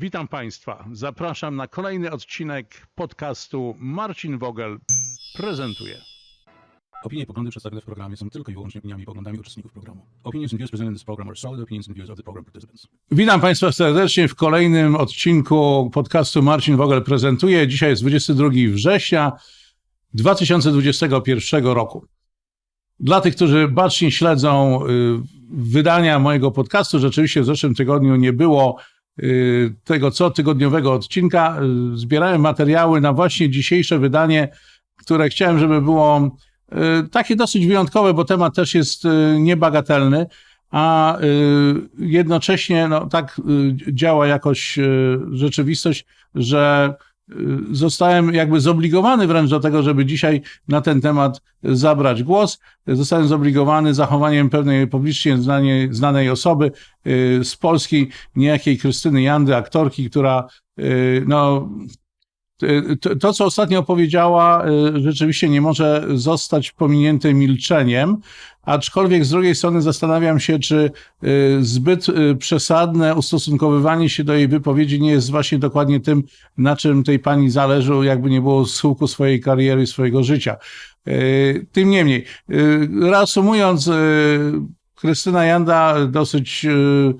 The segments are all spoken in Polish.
Witam Państwa. Zapraszam na kolejny odcinek podcastu Marcin Wogel prezentuje. Opinie i poglądy przedstawione w programie są tylko i wyłącznie opiniami i poglądami uczestników programu. Opinions and views presented in this program are solid opinions and views of the program participants. Witam Państwa serdecznie w kolejnym odcinku podcastu Marcin Wogel prezentuje. Dzisiaj jest 22 września 2021 roku. Dla tych, którzy bacznie śledzą y, wydania mojego podcastu, rzeczywiście w zeszłym tygodniu nie było y, tego cotygodniowego odcinka. Y, Zbierałem materiały na właśnie dzisiejsze wydanie, które chciałem, żeby było y, takie dosyć wyjątkowe, bo temat też jest niebagatelny, a jednocześnie no, tak działa jakoś rzeczywistość, że zostałem jakby zobligowany wręcz do tego, żeby dzisiaj na ten temat zabrać głos. Zostałem zobligowany zachowaniem pewnej publicznie znanej, znanej osoby y, z Polski, niejakiej Krystyny Jandy, aktorki, która y, no, y, to, to, co ostatnio powiedziała, y, rzeczywiście nie może zostać pominięte milczeniem, aczkolwiek z drugiej strony zastanawiam się, czy y, zbyt y, przesadne ustosunkowywanie się do jej wypowiedzi nie jest właśnie dokładnie tym, na czym tej pani zależy, jakby nie było schyłku swojej kariery, swojego życia. Y, Tym niemniej, y, reasumując, y, Krystyna Janda dosyć y, y,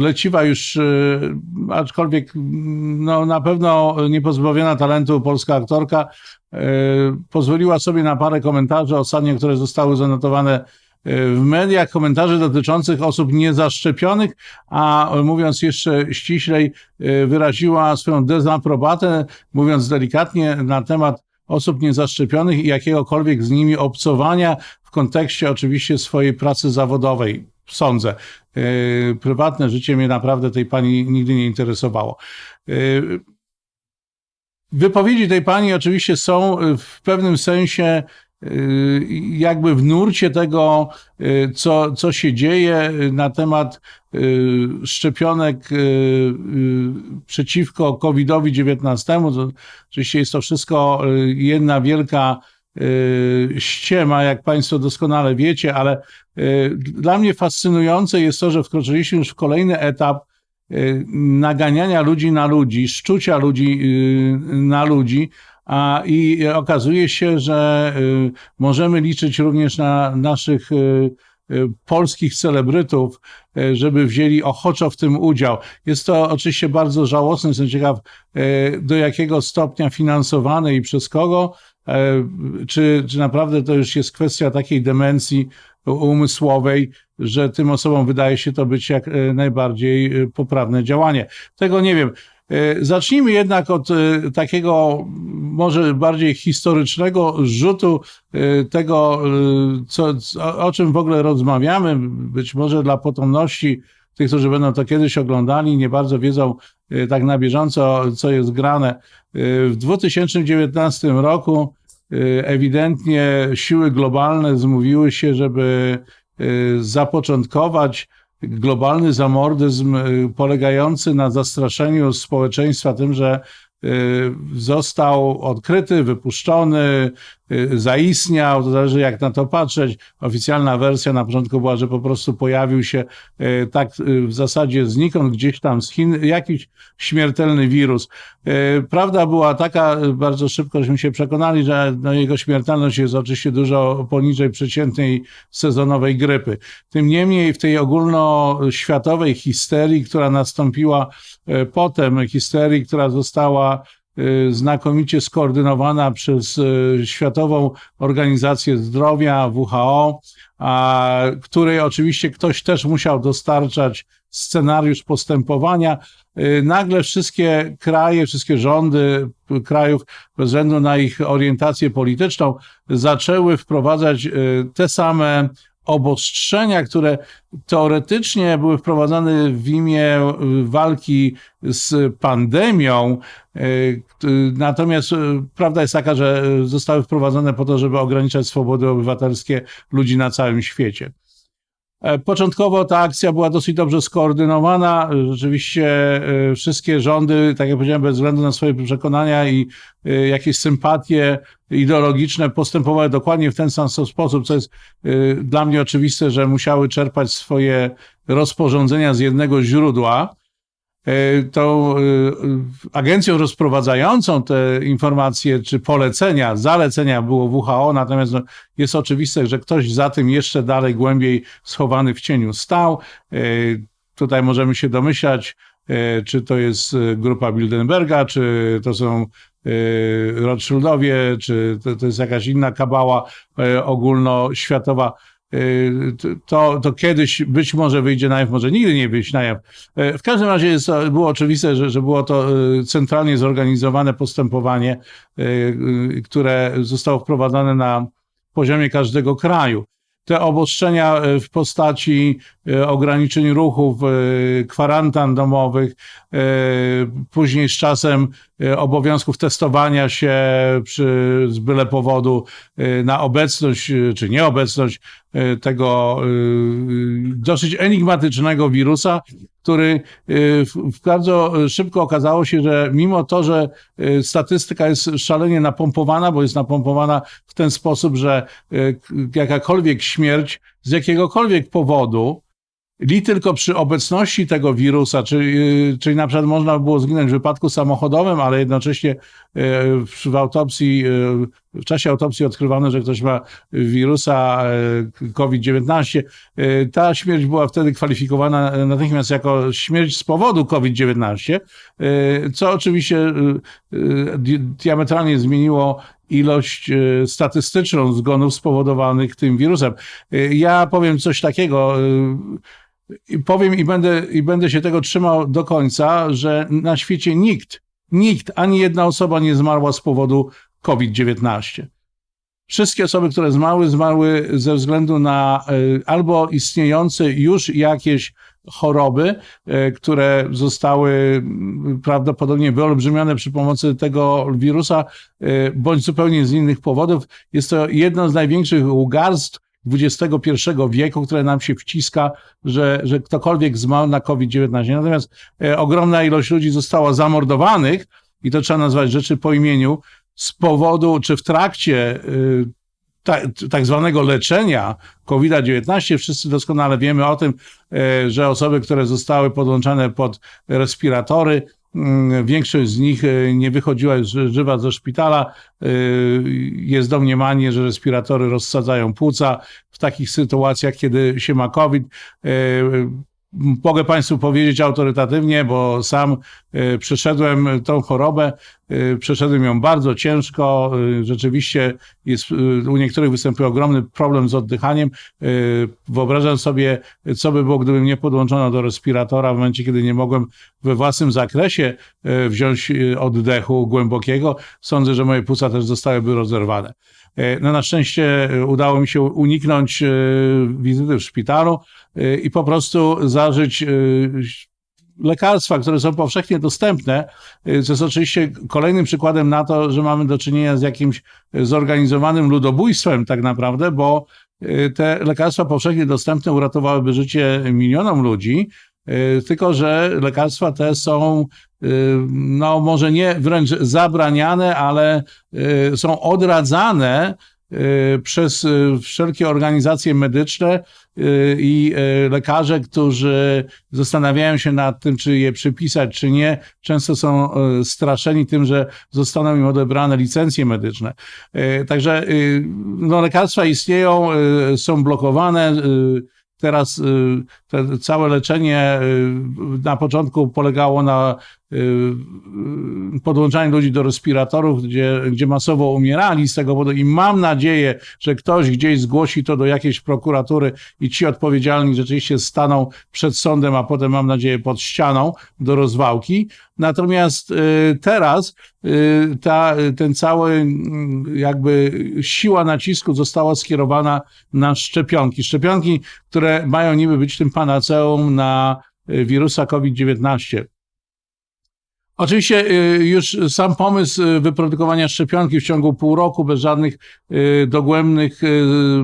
leciwa już, y, aczkolwiek no, na pewno niepozbawiona talentu polska aktorka, y, pozwoliła sobie na parę komentarzy ostatnio, które zostały zanotowane y, w mediach, komentarzy dotyczących osób niezaszczepionych, a mówiąc jeszcze ściślej, y, wyraziła swoją dezaprobatę, mówiąc delikatnie, na temat osób niezaszczepionych i jakiegokolwiek z nimi obcowania w kontekście oczywiście swojej pracy zawodowej. Sądzę. Yy, Prywatne życie mnie naprawdę tej pani nigdy nie interesowało. Yy, Wypowiedzi tej pani oczywiście są y, w pewnym sensie jakby w nurcie tego, co, co się dzieje na temat szczepionek przeciwko COVID-19. To Oczywiście jest to wszystko jedna wielka ściema, jak Państwo doskonale wiecie, ale y, dla mnie fascynujące jest to, że wkroczyliśmy już w kolejny etap y, naganiania ludzi na ludzi, szczucia ludzi y, na ludzi, a i okazuje się, że y, możemy liczyć również na naszych y, y, polskich celebrytów, y, żeby wzięli ochoczo w tym udział. Jest to oczywiście bardzo żałosne, jestem ciekaw, y, do jakiego stopnia finansowane i przez kogo, czy, czy naprawdę to już jest kwestia takiej demencji umysłowej, że tym osobom wydaje się to być jak e, najbardziej e, poprawne działanie. Tego nie wiem. E, Zacznijmy jednak od e, takiego może bardziej historycznego rzutu e, tego, e, co, o czym w ogóle rozmawiamy. Być może dla potomności tych, którzy będą to kiedyś oglądali, nie bardzo wiedzą e, tak na bieżąco, co jest grane. E, W 2019 roku e, ewidentnie siły globalne zmówiły się, żeby zapoczątkować globalny zamordyzm y, polegający na zastraszeniu społeczeństwa tym, że y, został odkryty, wypuszczony, y, zaistniał, to zależy jak na to patrzeć. Oficjalna wersja na początku była, że po prostu pojawił się y, tak y, w zasadzie znikąd, gdzieś tam z Chin, jakiś śmiertelny wirus. Y, Prawda była taka, y, bardzo szybko żeśmy się przekonali, że no, jego śmiertelność jest oczywiście dużo poniżej przeciętnej sezonowej grypy. Tym niemniej w tej ogólnoświatowej histerii, która nastąpiła potem, histerii, która została e, znakomicie skoordynowana przez e, Światową Organizację Zdrowia, WHO, a której oczywiście ktoś też musiał dostarczać scenariusz postępowania. E, Nagle wszystkie kraje, wszystkie rządy krajów, bez względu na ich orientację polityczną, zaczęły wprowadzać te same obostrzenia, które teoretycznie były wprowadzane w imię y, walki z pandemią, y, natomiast y, prawda jest taka, że zostały wprowadzone po to, żeby ograniczać swobody obywatelskie ludzi na całym świecie. E, Początkowo ta akcja była dosyć dobrze skoordynowana. Rzeczywiście e, wszystkie rządy, tak jak powiedziałem, bez względu na swoje przekonania i e, jakieś sympatie ideologiczne postępowały dokładnie w ten sam sposób, co jest dla mnie oczywiste, że musiały czerpać swoje rozporządzenia z jednego źródła. E, tą e, agencją rozprowadzającą te informacje czy polecenia, zalecenia było WHO, natomiast no, jest oczywiste, że ktoś za tym jeszcze dalej głębiej schowany w cieniu stał. E, Tutaj możemy się domyślać, czy to jest grupa Bilderberga, czy to są Rothschildowie, czy to, to jest jakaś inna kabała ogólnoświatowa. E, To, to kiedyś być może wyjdzie na jaw, może nigdy nie wyjść na jaw. E, W każdym razie jest, to- było oczywiste, że, że było to e, centralnie zorganizowane postępowanie, e, e, które zostało wprowadzone na poziomie każdego kraju te obostrzenia e, w postaci e, ograniczeń ruchów, e, kwarantan domowych, e, później z czasem e, obowiązków testowania się przy, z byle powodu e, na obecność e, czy nieobecność e, tego e, dosyć enigmatycznego wirusa, który e, bardzo szybko okazało się, że mimo to, że e, statystyka jest szalenie napompowana, bo jest napompowana w ten sposób, że e, jakakolwiek śmierć z jakiegokolwiek powodu, li tylko przy obecności tego wirusa, czyli, czyli na przykład można było zginąć w wypadku samochodowym, ale jednocześnie e, w, autopsji, e, w czasie autopsji odkrywano, że ktoś ma wirusa e, COVID-19. E, Ta śmierć była wtedy kwalifikowana natychmiast jako śmierć z powodu COVID-19, e, co oczywiście di- diametralnie zmieniło ilość statystyczną zgonów spowodowanych tym wirusem. Ja powiem coś takiego. I powiem i będę, i będę się tego trzymał do końca, że na świecie nikt, nikt, ani jedna osoba nie zmarła z powodu COVID-19. Wszystkie osoby, które zmarły, zmarły ze względu na e, albo istniejące już jakieś choroby, e, które zostały mm, prawdopodobnie wyolbrzymione przy pomocy tego wirusa, e, bądź zupełnie z innych powodów. Jest to jedno z największych ugarstw XXI wieku, które nam się wciska, że, że ktokolwiek zmarł na COVID-19. Natomiast e, ogromna ilość ludzi została zamordowanych, i to trzeba nazwać rzeczy po imieniu, z powodu, czy w trakcie y, ta, tak zwanego leczenia COVID-19. Wszyscy doskonale wiemy o tym, e, że osoby, które zostały podłączane pod respiratory, większość z nich e, nie wychodziła już żywa ze szpitala. E, Jest domniemanie, że respiratory rozsadzają płuca w takich sytuacjach, kiedy się ma COVID. Mogę Państwu powiedzieć autorytatywnie, bo sam e, przeszedłem tą chorobę, e, przeszedłem ją bardzo ciężko. e, Rzeczywiście jest, u niektórych występuje ogromny problem z oddychaniem. Wyobrażam sobie, co by było, gdyby mnie podłączono do respiratora w momencie, kiedy nie mogłem we własnym zakresie wziąć oddechu głębokiego. Sądzę, że moje płuca też zostałyby rozerwane. E, No na szczęście e, udało mi się uniknąć e, wizyty w szpitalu i po prostu zażyć lekarstwa, które są powszechnie dostępne, co jest oczywiście kolejnym przykładem na to, że mamy do czynienia z jakimś zorganizowanym ludobójstwem tak naprawdę, bo te lekarstwa powszechnie dostępne uratowałyby życie milionom ludzi, tylko że lekarstwa te są e, no może nie wręcz zabraniane, ale e, są odradzane przez wszelkie organizacje medyczne i lekarze, którzy zastanawiają się nad tym, czy je przypisać, czy nie, często są straszeni tym, że zostaną im odebrane licencje medyczne. Także no, lekarstwa istnieją, są blokowane. Teraz y, te całe leczenie y, na początku polegało na y, y, podłączaniu ludzi do respiratorów, gdzie, gdzie masowo umierali z tego powodu i mam nadzieję, że ktoś gdzieś zgłosi to do jakiejś prokuratury i ci odpowiedzialni rzeczywiście staną przed sądem, a potem mam nadzieję pod ścianą do rozwałki. Natomiast y, teraz ta, ten cały mm, jakby siła nacisku została skierowana na szczepionki. Szczepionki, które mają niby być tym panaceum na wirusa COVID-19. Oczywiście y, już sam pomysł y, wyprodukowania szczepionki w ciągu pół roku bez żadnych y, dogłębnych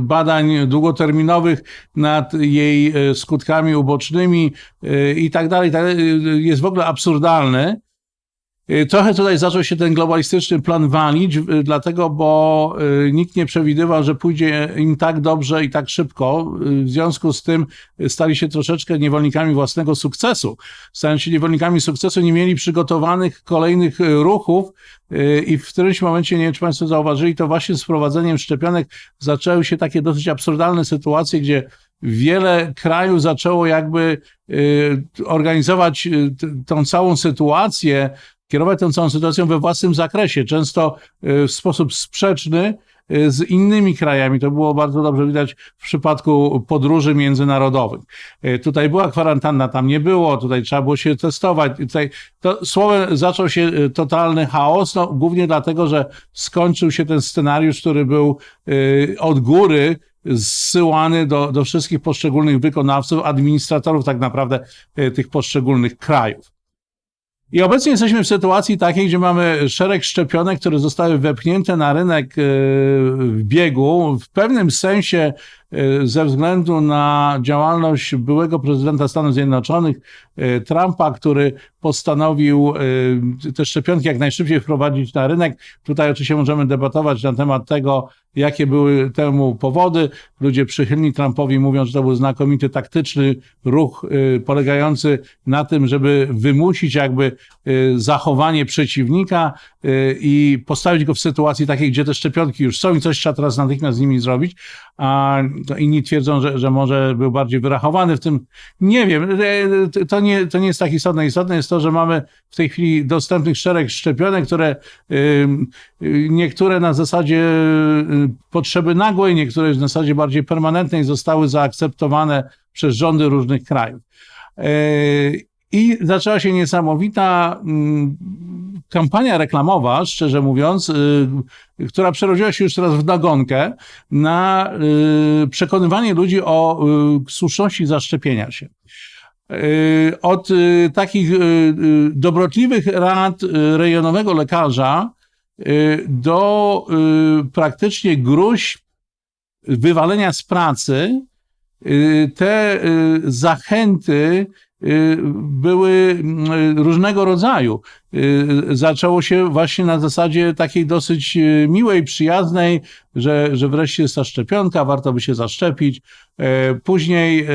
badań długoterminowych nad jej skutkami ubocznymi i tak dalej, tak jest w ogóle absurdalny. Y, Trochę tutaj zaczął się ten globalistyczny plan walić, dlatego, bo y, nikt nie przewidywał, że pójdzie im tak dobrze i tak szybko. Y, W związku z tym stali się troszeczkę niewolnikami własnego sukcesu. Stając się niewolnikami sukcesu, nie mieli przygotowanych kolejnych ruchów i w którymś momencie, nie wiem czy Państwo zauważyli, to właśnie z wprowadzeniem szczepionek zaczęły się takie dosyć absurdalne sytuacje, gdzie wiele krajów zaczęło jakby organizować tą całą sytuację, kierować tą całą sytuacją we własnym zakresie, często y, w sposób sprzeczny y, z innymi krajami. To było bardzo dobrze widać w przypadku podróży międzynarodowych. Y, Tutaj była kwarantanna, tam nie było, tutaj trzeba było się testować. Tutaj to słowem zaczął się totalny chaos, no, głównie dlatego, że skończył się ten scenariusz, który był od góry zsyłany do, do wszystkich poszczególnych wykonawców, administratorów tak naprawdę tych poszczególnych krajów. I obecnie jesteśmy w sytuacji takiej, gdzie mamy szereg szczepionek, które zostały wepchnięte na rynek y, w biegu. W pewnym sensie y, ze względu na działalność byłego prezydenta Stanów Zjednoczonych, y, Trumpa, który postanowił te szczepionki jak najszybciej wprowadzić na rynek. Tutaj oczywiście możemy debatować na temat tego, jakie były temu powody. Ludzie przychylni Trumpowi mówią, że to był znakomity taktyczny ruch y, polegający na tym, żeby wymusić jakby y, zachowanie przeciwnika y, i postawić go w sytuacji takiej, gdzie te szczepionki już są i coś trzeba teraz natychmiast z nimi zrobić, a inni twierdzą, że, że może był bardziej wyrachowany w tym. Nie wiem, to nie, to nie jest tak istotne. Istotne jest to, że mamy w tej chwili dostępnych szereg szczepionek, które niektóre na zasadzie potrzeby nagłej, niektóre na zasadzie bardziej permanentnej zostały zaakceptowane przez rządy różnych krajów. Y, I zaczęła się niesamowita mm, kampania reklamowa, szczerze mówiąc, y, która przerodziła się już teraz w nagonkę na y, przekonywanie ludzi o y, słuszności zaszczepienia się. Y, Od y, takich y, y, dobrotliwych rad y, rejonowego lekarza y, do y, praktycznie gruźb wywalenia z pracy, y, te y, zachęty y, były y, różnego rodzaju. Y, Zaczęło się właśnie na zasadzie takiej dosyć y, miłej, przyjaznej, że, że wreszcie jest ta szczepionka, warto by się zaszczepić. E, Później e,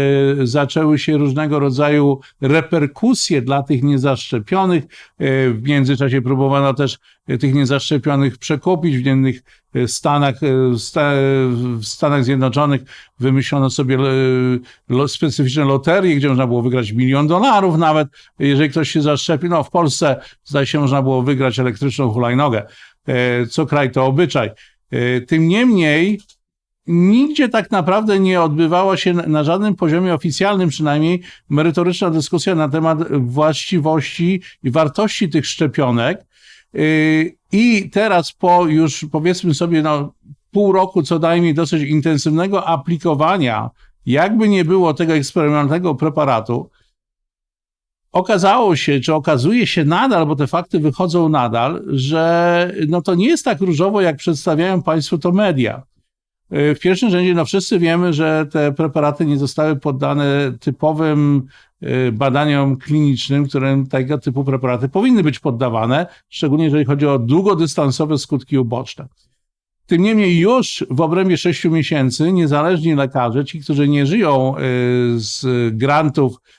zaczęły się różnego rodzaju reperkusje dla tych niezaszczepionych. E, W międzyczasie próbowano też tych niezaszczepionych przekupić w innych Stanach, w Sta- w Stanach Zjednoczonych wymyślono sobie specyficzne loterie, gdzie można było wygrać milion dolarów nawet, jeżeli ktoś się zaszczepi. No w Polsce zdaje się można było wygrać elektryczną hulajnogę. E, Co kraj to obyczaj. E, Tym niemniej nigdzie tak naprawdę nie odbywała się na- żadnym poziomie oficjalnym przynajmniej merytoryczna dyskusja na temat właściwości i wartości tych szczepionek. Yy, I teraz po już powiedzmy sobie no, pół roku co najmniej dosyć intensywnego aplikowania, jakby nie było tego eksperymentalnego preparatu, okazało się, czy okazuje się nadal, bo te fakty wychodzą nadal, że no to nie jest tak różowo, jak przedstawiają Państwu to media. W pierwszym rzędzie, no wszyscy wiemy, że te preparaty nie zostały poddane typowym y, badaniom klinicznym, którym tego typu preparaty powinny być poddawane, szczególnie jeżeli chodzi o długodystansowe skutki uboczne. Tym niemniej już w obrębie sześciu miesięcy niezależni lekarze, ci, którzy nie żyją y, z grantów y,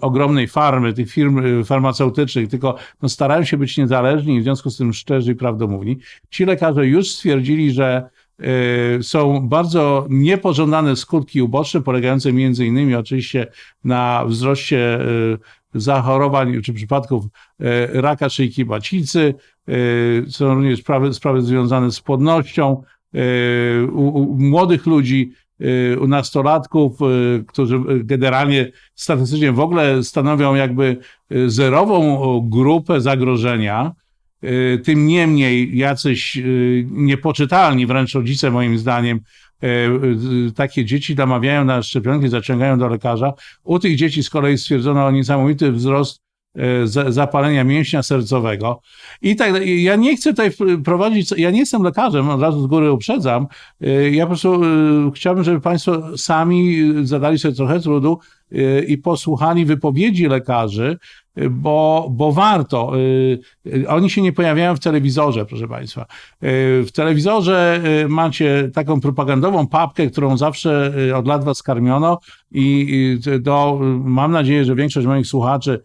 ogromnej farmy, tych firm y, farmaceutycznych, tylko no, starają się być niezależni i w związku z tym szczerzy i prawdomówni, ci lekarze już stwierdzili, że y, są bardzo niepożądane skutki uboczne, polegające między innymi oczywiście na wzroście y, zachorowań czy przypadków y, raka szyjki macicy, y, są również sprawy, sprawy związane z płodnością y, u, u młodych ludzi, y, u nastolatków, y, którzy y, generalnie statystycznie w ogóle stanowią jakby y, zerową grupę zagrożenia. Y, Tym niemniej jacyś y, niepoczytalni wręcz rodzice moim zdaniem y, y, takie dzieci namawiają na szczepionki, zaciągają do lekarza. U tych dzieci z kolei stwierdzono niesamowity wzrost y, zapalenia mięśnia sercowego. I tak, dalej. ja nie chcę tutaj prowadzić, ja nie jestem lekarzem, od razu z góry uprzedzam. Y, Ja po prostu y, chciałbym, żeby Państwo sami zadali sobie trochę trudu, i posłuchali wypowiedzi lekarzy, bo, bo warto. Oni się nie pojawiają w telewizorze, proszę Państwa. W telewizorze macie taką propagandową papkę, którą zawsze od lat Was karmiono i y, mam nadzieję, że większość moich słuchaczy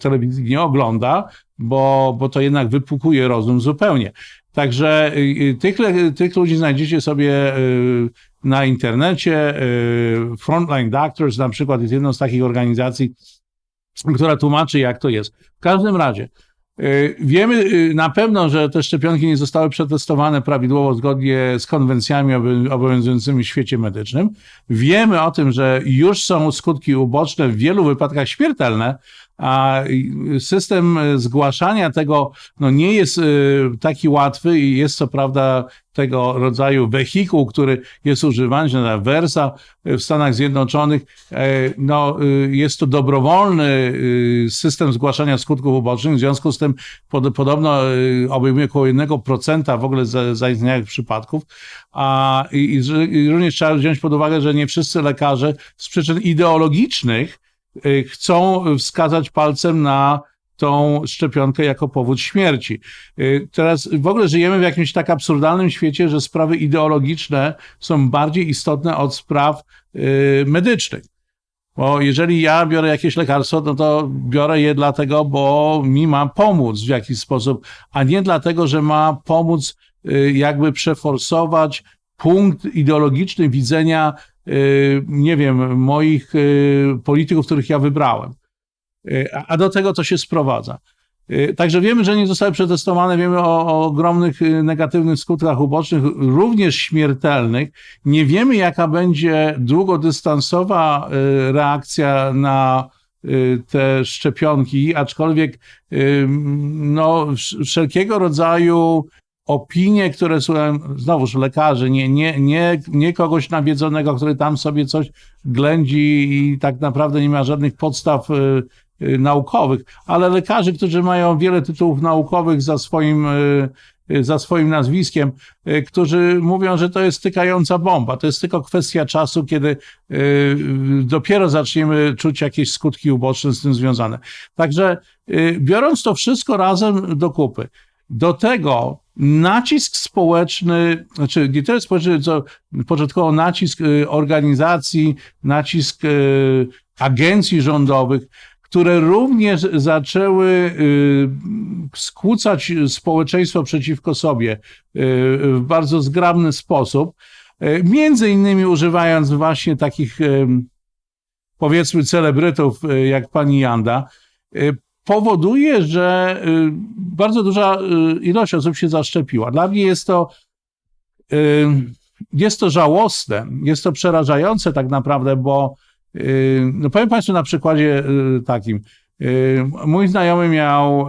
telewizji nie ogląda, bo, bo to jednak wypukuje rozum zupełnie. Także y, y, tych, tych ludzi znajdziecie sobie y, na internecie. y, Frontline Doctors na przykład jest jedną z takich organizacji, która tłumaczy, jak to jest. W każdym razie, y, wiemy y, na pewno, że te szczepionki nie zostały przetestowane prawidłowo zgodnie z konwencjami obow- obowiązującymi w świecie medycznym. Wiemy o tym, że już są skutki uboczne, w wielu wypadkach śmiertelne, a system y, zgłaszania tego no, nie jest y, taki łatwy i jest co prawda tego rodzaju wehikuł, który jest używany, się nazywa Versa w Stanach Zjednoczonych. E, No, jest to dobrowolny system zgłaszania skutków ubocznych, w związku z tym pod, podobno obejmuje około 1% w ogóle za- zaistniałych przypadków. A, i, i, również trzeba wziąć pod uwagę, że nie wszyscy lekarze z przyczyn ideologicznych chcą wskazać palcem na tą szczepionkę jako powód śmierci. Y, Teraz w ogóle żyjemy w jakimś tak absurdalnym świecie, że sprawy ideologiczne są bardziej istotne od spraw y, medycznych. Bo jeżeli ja biorę jakieś lekarstwo, no to biorę je dlatego, bo mi ma pomóc w jakiś sposób, a nie dlatego, że ma pomóc y, jakby przeforsować punkt ideologiczny widzenia, y, nie wiem, moich y, polityków, których ja wybrałem. Y, A do tego to się sprowadza. Y, Także wiemy, że nie zostały przetestowane, wiemy o, o ogromnych y, negatywnych skutkach ubocznych, również śmiertelnych. Nie wiemy, jaka będzie długodystansowa y, reakcja na y, te szczepionki, aczkolwiek y, no, wsz- wszelkiego rodzaju opinie, które są, znowuż lekarzy, nie, nie, nie, nie kogoś nawiedzonego, który tam sobie coś ględzi i tak naprawdę nie ma żadnych podstaw y, y, naukowych, ale lekarzy, którzy mają wiele tytułów naukowych za swoim, y, za swoim nazwiskiem, którzy mówią, że to jest tykająca bomba. To jest tylko kwestia czasu, kiedy dopiero zaczniemy czuć jakieś skutki uboczne z tym związane. Także biorąc to wszystko razem do kupy, do tego nacisk społeczny, znaczy nie tyle społeczny, co początkowo nacisk y, organizacji, nacisk y, agencji rządowych, które również zaczęły y, skłócać społeczeństwo przeciwko sobie w bardzo zgrabny sposób, między innymi używając właśnie takich powiedzmy celebrytów jak pani Janda, powoduje, że y, bardzo duża y, ilość osób się zaszczepiła. Dla mnie jest to y, jest to żałosne, jest to przerażające tak naprawdę, bo no powiem Państwu na przykładzie takim. Mój znajomy miał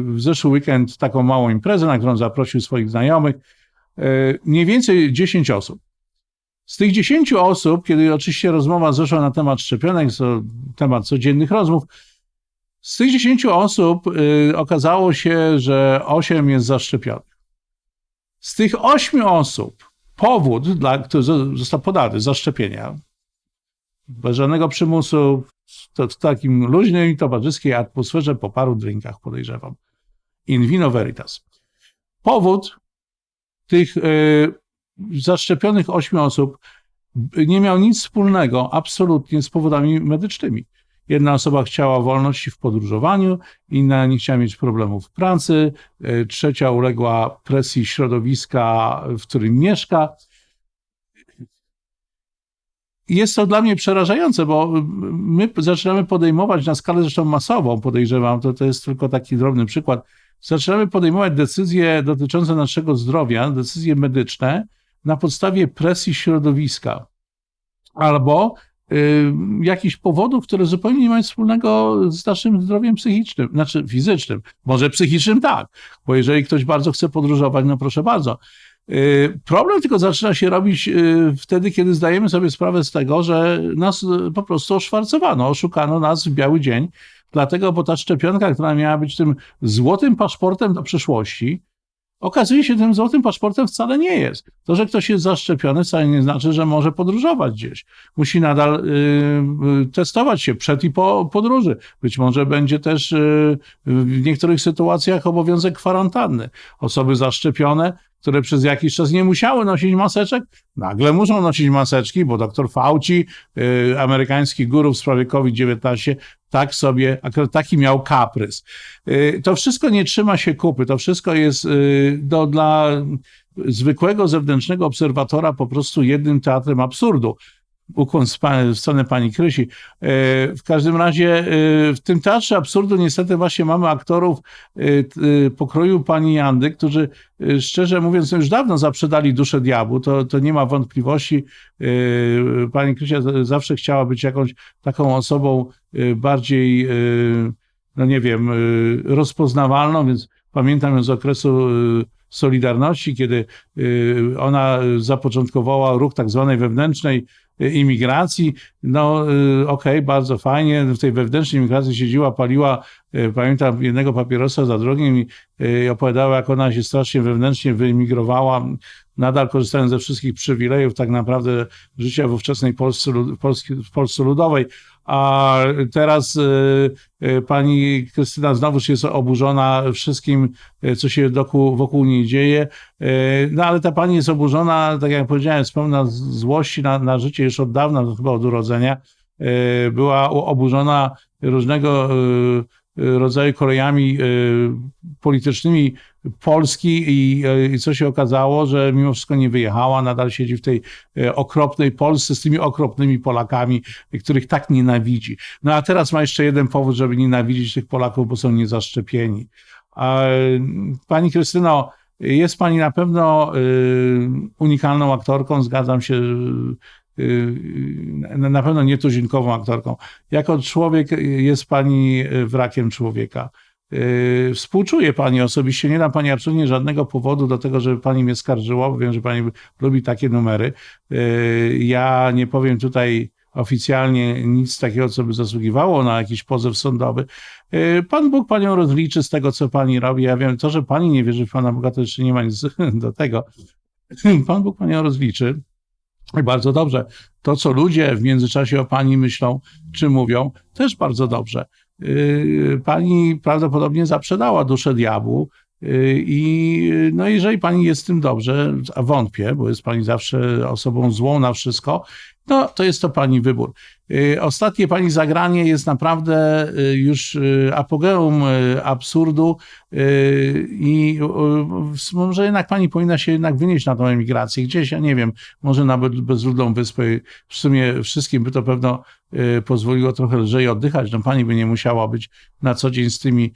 w zeszły weekend taką małą imprezę, na którą zaprosił swoich znajomych. Mniej więcej 10 osób. Z tych 10 osób, kiedy oczywiście rozmowa zeszła na temat szczepionek, temat codziennych rozmów, z tych 10 osób y, okazało się, że 8 jest zaszczepionych. Z tych 8 osób powód, dla, który zo- został podany zaszczepienia, bez żadnego przymusu, to w takim luźnej towarzyskiej atmosferze po paru drinkach, podejrzewam. In vino veritas. Powód tych y, zaszczepionych 8 osób nie miał nic wspólnego absolutnie z powodami medycznymi. Jedna osoba chciała wolności w podróżowaniu, inna nie chciała mieć problemów w pracy, y, trzecia uległa presji środowiska, w którym mieszka. Jest to dla mnie przerażające, bo my zaczynamy podejmować na skalę zresztą masową, podejrzewam, to, to jest tylko taki drobny przykład, zaczynamy podejmować decyzje dotyczące naszego zdrowia, decyzje medyczne na podstawie presji środowiska albo jakichś powodów, które zupełnie nie mają wspólnego z naszym zdrowiem psychicznym, znaczy fizycznym. Może psychicznym tak, bo jeżeli ktoś bardzo chce podróżować, no proszę bardzo. Y, Problem tylko zaczyna się robić y, wtedy, kiedy zdajemy sobie sprawę z tego, że nas y, po prostu oszwarcowano, oszukano nas w biały dzień, dlatego, bo ta szczepionka, która miała być tym złotym paszportem do przyszłości, Okazuje się, tym złotym paszportem wcale nie jest. To, że ktoś jest zaszczepiony, wcale nie znaczy, że może podróżować gdzieś. Musi nadal y, y, testować się przed i po podróży. Być może będzie też y, w niektórych sytuacjach obowiązek kwarantanny. Osoby zaszczepione, które przez jakiś czas nie musiały nosić maseczek, nagle muszą nosić maseczki, bo doktor Fauci, y, amerykański guru w sprawie COVID-19, tak sobie, akurat taki miał kaprys. Y, To wszystko nie trzyma się kupy, to wszystko jest y, do, dla zwykłego zewnętrznego obserwatora po prostu jednym teatrem absurdu. Ukłon z w stronę pani Krysi. E, W każdym razie e, w tym teatrze absurdu niestety właśnie mamy aktorów e, pokroju pani Jandy, którzy szczerze mówiąc już dawno zaprzedali duszę diabłu, to, to nie ma wątpliwości. Pani Krysia zawsze chciała być jakąś taką osobą bardziej, no nie wiem, rozpoznawalną, więc pamiętam ją z okresu Solidarności, kiedy ona zapoczątkowała ruch tak zwanej wewnętrznej imigracji. No y, okej, bardzo fajnie. W tej wewnętrznej imigracji siedziła, paliła, y, pamiętam, jednego papierosa za drugim i y, opowiadała, jak ona się strasznie wewnętrznie wyemigrowała, nadal korzystając ze wszystkich przywilejów tak naprawdę życia w ówczesnej Polsce, w Polsce Ludowej. A teraz y, y, pani Krystyna znowuż jest oburzona wszystkim, y, co się wokół, wokół niej dzieje. No ale ta pani jest oburzona, tak jak powiedziałem, z- złości na, na życie już od dawna, chyba od urodzenia. Była oburzona różnego rodzaju kolejami y, politycznymi Polski i, y, i co się okazało, że mimo wszystko nie wyjechała, nadal siedzi w tej y, okropnej Polsce z tymi okropnymi Polakami, których tak nienawidzi. No a teraz ma jeszcze jeden powód, żeby nienawidzić tych Polaków, bo są niezaszczepieni. Pani Krystyno, jest Pani na pewno unikalną aktorką, zgadzam się, na na pewno nietuzinkową aktorką. Jako człowiek y, jest Pani y, wrakiem człowieka. Y, Współczuję Pani osobiście, nie dam Pani absolutnie żadnego powodu do tego, żeby Pani mnie skarżyła, bo wiem, że Pani lubi takie numery. Y, Ja nie powiem tutaj oficjalnie nic takiego, co by zasługiwało na jakiś pozew sądowy. Y, Pan Bóg Panią rozliczy z tego, co Pani robi. Ja wiem, to, że Pani nie wierzy w Pana Boga, to jeszcze nie ma nic do tego. Pan Bóg Panią rozliczy. I bardzo dobrze. To, co ludzie w międzyczasie o Pani myślą, czy mówią, też bardzo dobrze. Yy, Pani prawdopodobnie zaprzedała duszę diabłu. I no jeżeli pani jest z tym dobrze, a wątpię, bo jest pani zawsze osobą złą na wszystko, no to jest to pani wybór. Yy, Ostatnie pani zagranie jest naprawdę yy, już yy, apogeum absurdu i może jednak pani powinna się jednak wynieść na tą emigrację gdzieś, ja nie wiem, może na be- bezludną wyspę. W sumie wszystkim by to pewno pozwoliło trochę lżej oddychać. No pani by nie musiała być na co dzień z tymi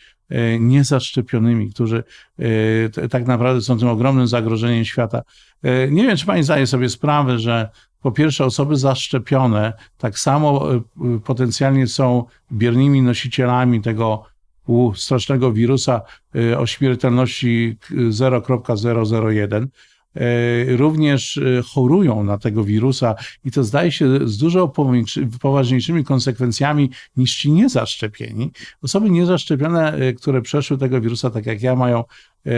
niezaszczepionymi, którzy t- tak naprawdę są tym ogromnym zagrożeniem świata. Yy, Nie wiem, czy pani zdaje sobie sprawę, że po pierwsze, osoby zaszczepione tak samo potencjalnie są biernymi nosicielami tego strasznego wirusa o śmiertelności k- 0.001. Y, Również y, chorują na tego wirusa i to zdaje się z dużo poważniejszymi konsekwencjami niż ci niezaszczepieni. Osoby niezaszczepione, y, które przeszły tego wirusa, tak jak ja, mają e,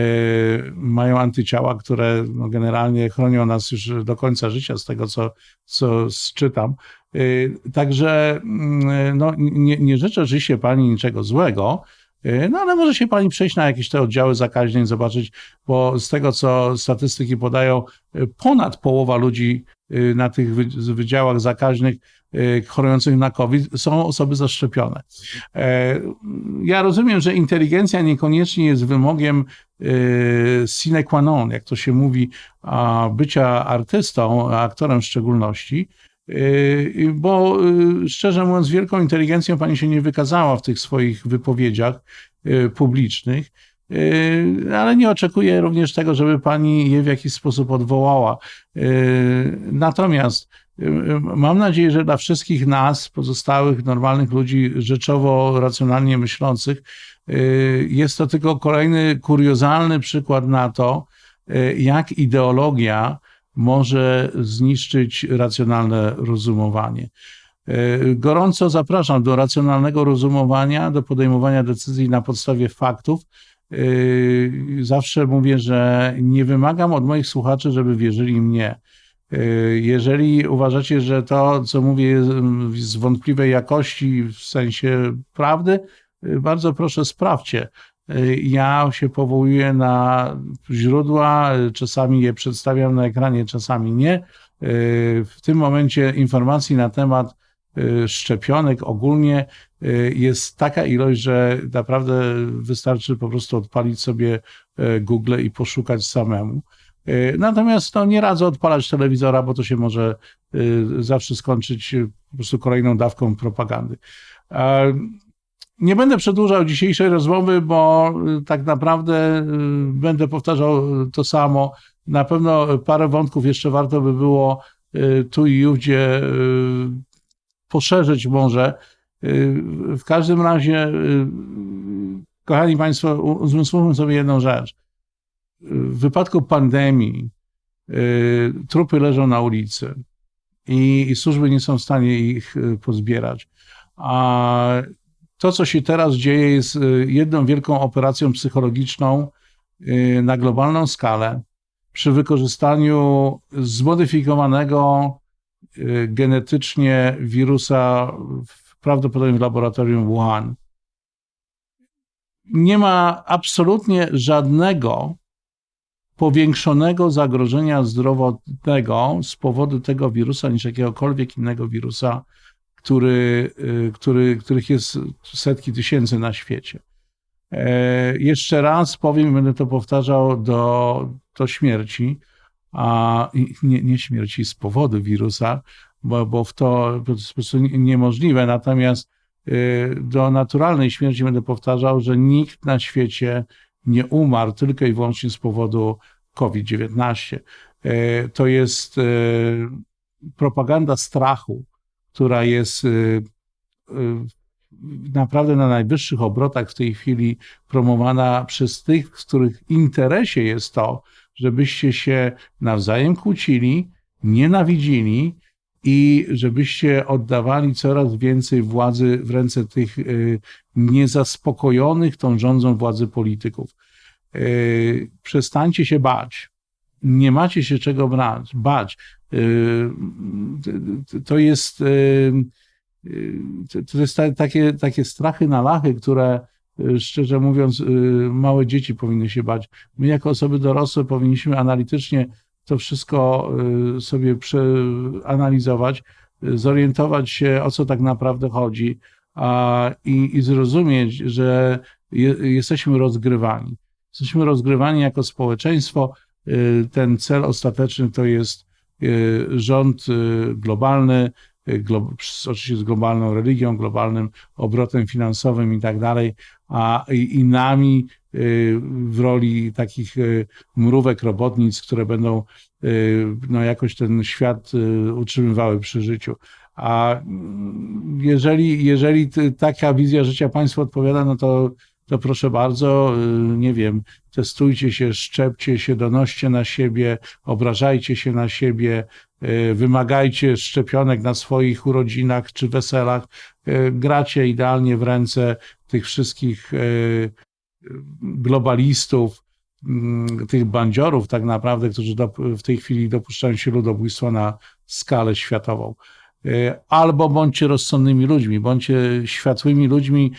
mają antyciała, które no, generalnie chronią nas już do końca życia, z tego co, co czytam. E, Także mm, no, nie, nie życzę życie pani niczego złego, e, no ale może się pani przejść na jakieś te oddziały zakaźne i zobaczyć, bo z tego co statystyki podają, e, ponad połowa ludzi e, na tych wy- wydziałach zakaźnych chorujących na COVID są osoby zaszczepione. E, Ja rozumiem, że inteligencja niekoniecznie jest wymogiem sine qua non, jak to się mówi, bycia artystą, aktorem w szczególności, bo e, szczerze mówiąc, wielką inteligencją pani się nie wykazała w tych swoich wypowiedziach e, publicznych. Ale nie oczekuję również tego, żeby pani je w jakiś sposób odwołała. Natomiast mam nadzieję, że dla wszystkich nas, pozostałych normalnych ludzi, rzeczowo, racjonalnie myślących, jest to tylko kolejny kuriozalny przykład na to, jak ideologia może zniszczyć racjonalne rozumowanie. Y, Gorąco zapraszam do racjonalnego rozumowania, do podejmowania decyzji na podstawie faktów, Yy, Zawsze mówię, że nie wymagam od moich słuchaczy, żeby wierzyli mnie. Yy, Jeżeli uważacie, że to, co mówię, jest mm, z wątpliwej jakości w sensie prawdy, bardzo proszę sprawdźcie. Ja się powołuję na źródła, czasami je przedstawiam na ekranie, czasami nie. W tym momencie informacji na temat yy, szczepionek ogólnie yy, jest taka ilość, że naprawdę wystarczy po prostu odpalić sobie yy, Google i poszukać samemu. Natomiast no, nie radzę odpalać telewizora, bo to się może zawsze skończyć po prostu kolejną dawką propagandy. Nie będę przedłużał dzisiejszej rozmowy, bo y, tak naprawdę y, będę powtarzał y, to samo. Na pewno parę wątków jeszcze warto by było tu i ówdzie poszerzyć może. W każdym razie, kochani Państwo, uzmysłówmy sobie jedną rzecz. W wypadku pandemii trupy leżą na ulicy i, i służby nie są w stanie ich pozbierać. A to, co się teraz dzieje, jest y, jedną wielką operacją psychologiczną y, na globalną skalę przy wykorzystaniu zmodyfikowanego y, genetycznie wirusa w, prawdopodobnie w laboratorium Wuhan. Nie ma absolutnie żadnego powiększonego zagrożenia zdrowotnego z powodu tego wirusa niż jakiegokolwiek innego wirusa, który, y, który, których jest setki tysięcy na świecie. E, Jeszcze raz powiem, będę to powtarzał do, do śmierci, a nie, nie śmierci z powodu wirusa, bo, bo w to, prostu nie- niemożliwe. Natomiast y, do naturalnej śmierci będę powtarzał, że nikt na świecie nie umarł tylko i wyłącznie z powodu COVID-19. E, To jest e, propaganda strachu, która jest e, e, naprawdę na najwyższych obrotach w tej chwili promowana przez tych, w których interesie jest to, żebyście się nawzajem kłócili, nienawidzili i żebyście oddawali coraz więcej władzy w ręce tych y, niezaspokojonych tą rządzą władzy polityków. Y, Przestańcie się bać. Nie macie się czego brać, bać. Y, To jest, y, y, to jest ta- takie, takie strachy na lachy, które szczerze mówiąc, małe dzieci powinny się bać. My, jako osoby dorosłe, powinniśmy analitycznie to wszystko sobie przeanalizować, zorientować się, o co tak naprawdę chodzi a, i, i zrozumieć, że je, jesteśmy rozgrywani. Jesteśmy rozgrywani jako społeczeństwo. Ten cel ostateczny to jest rząd y, globalny, y, glo, oczywiście z globalną religią, globalnym obrotem finansowym i tak dalej, a i, nami y, w roli takich y, mrówek robotnic, które będą y, no, jakoś ten świat y, utrzymywały przy życiu. A mm, jeżeli, jeżeli taka wizja życia państwu odpowiada, no to, to proszę bardzo, y, nie wiem, testujcie się, szczepcie się, donoście na siebie, obrażajcie się na siebie, y, wymagajcie szczepionek na swoich urodzinach czy weselach, y, gracie idealnie w ręce tych wszystkich globalistów, mm, tych bandziorów tak naprawdę, którzy dop- w tej chwili dopuszczają się ludobójstwa na skalę światową. Albo bądźcie rozsądnymi ludźmi, bądźcie światłymi ludźmi,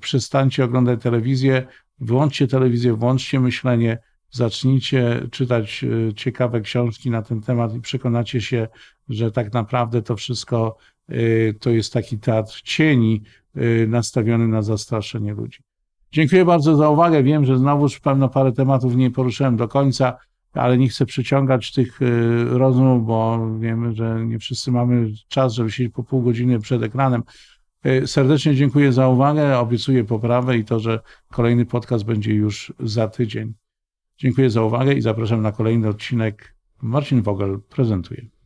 przestańcie oglądać telewizję, wyłączcie telewizję, włączcie myślenie, zacznijcie czytać y, ciekawe książki na ten temat i przekonacie się, że tak naprawdę to wszystko y, to jest taki teatr cieni y, nastawiony na zastraszenie ludzi. Dziękuję bardzo za uwagę. Wiem, że znowuż pewno parę tematów nie poruszyłem do końca, ale nie chcę przyciągać tych y, rozmów, bo wiemy, że nie wszyscy mamy czas, żeby siedzieć po pół godziny przed ekranem. Y, Serdecznie dziękuję za uwagę. Obiecuję poprawę i to, że kolejny podcast będzie już za tydzień. Dziękuję za uwagę i zapraszam na kolejny odcinek. Marcin Wogel prezentuje.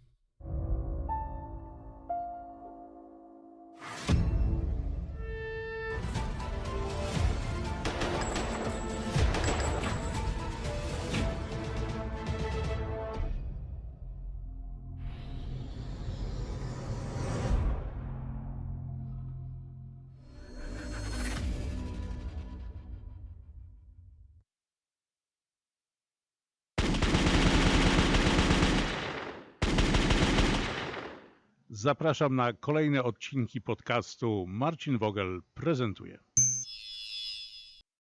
Zapraszam na kolejne odcinki podcastu Marcin Wogel prezentuje.